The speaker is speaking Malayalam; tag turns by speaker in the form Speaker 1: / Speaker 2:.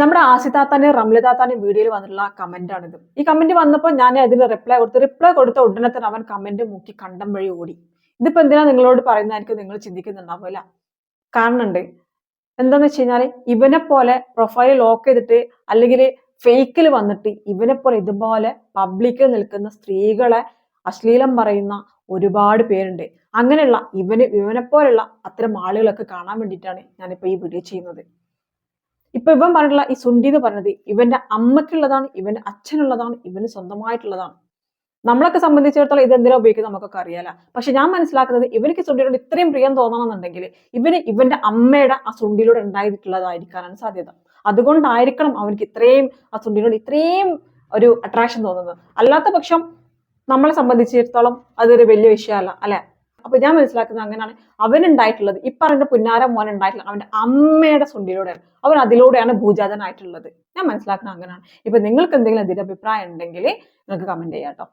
Speaker 1: നമ്മുടെ ആസിതാത്താന്റെ റംലിതാത്താനെ വീഡിയോയിൽ വന്നിട്ടുള്ള കമന്റ് ആണിത്. ഈ കമന്റ് വന്നപ്പോൾ ഞാൻ അതിന് റിപ്ലൈ കൊടുത്തു റിപ്ലൈ കൊടുത്ത ഉടനെ തന്നെ അവൻ കമന്റ് മുക്കി കണ്ടം വഴി ഓടി. ഇതിപ്പോ എന്തിനാ നിങ്ങളോട് പറയുന്നതായിരിക്കും നിങ്ങൾ ചിന്തിക്കുന്നുണ്ടാവില്ല കാണുന്നുണ്ട് എന്താന്ന് വെച്ച് കഴിഞ്ഞാൽ ഇവനെ പോലെ പ്രൊഫൈൽ ലോക്ക് ചെയ്തിട്ട് അല്ലെങ്കിൽ ഫേക്കിൽ വന്നിട്ട് ഇവനെ പോലെ ഇതുപോലെ പബ്ലിക്കിൽ നിൽക്കുന്ന സ്ത്രീകളെ അശ്ലീലം പറയുന്ന ഒരുപാട് പേരുണ്ട്. അങ്ങനെയുള്ള ഇവന് ഇവനെ പോലെയുള്ള അത്തരം ആളുകളൊക്കെ കാണാൻ വേണ്ടിയിട്ടാണ് ഞാനിപ്പോ ഈ വീഡിയോ ചെയ്യുന്നത്. ഇപ്പൊ ഇവൻ പറഞ്ഞിട്ടുള്ള ഈ സുണ്ടി എന്ന് പറഞ്ഞത് ഇവന്റെ അമ്മയ്ക്കുള്ളതാണ് ഇവന്റെ അച്ഛനുള്ളതാണ് ഇവന് സ്വന്തമായിട്ടുള്ളതാണ്. നമ്മളൊക്കെ സംബന്ധിച്ചിടത്തോളം ഇത് എന്തിനാ ഉപയോഗിക്കുന്നത് നമുക്കൊക്കെ അറിയാല. പക്ഷെ ഞാൻ മനസ്സിലാക്കുന്നത് ഇവനിക്ക് സുണ്ടിയോട് ഇത്രയും പ്രിയം തോന്നണമെന്നുണ്ടെങ്കിൽ ഇവന് ഇവന്റെ അമ്മയുടെ ആ സുണ്ടിയിലൂടെ ഉണ്ടായിട്ടുള്ളതായിരിക്കാനാണ് സാധ്യത. അതുകൊണ്ടായിരിക്കണം അവനിക്ക് ഇത്രയും ആ സുണ്ടിനോട് ഇത്രയും ഒരു അട്രാക്ഷൻ തോന്നുന്നത്. അല്ലാത്ത പക്ഷം നമ്മളെ സംബന്ധിച്ചിടത്തോളം അതൊരു വലിയ വിഷയമല്ല അല്ലെ? അപ്പൊ ഞാൻ മനസ്സിലാക്കുന്നത് അങ്ങനെയാണ് അവനുണ്ടായിട്ടുള്ളത്. ഈ പറഞ്ഞ പുന്നാര മോൻ ഉണ്ടായിട്ടുള്ളത് അവന്റെ അമ്മയുടെ സുണ്ടിലൂടെയാണ്. അവൻ അതിലൂടെയാണ് ഭൂജാതനായിട്ടുള്ളത്. ഞാൻ മനസ്സിലാക്കുന്നത് അങ്ങനെയാണ്. ഇപ്പൊ നിങ്ങൾക്ക് എന്തെങ്കിലും അതിന്റെ അഭിപ്രായം ഉണ്ടെങ്കിൽ നിങ്ങൾക്ക് കമന്റ് ചെയ്യാം കേട്ടോ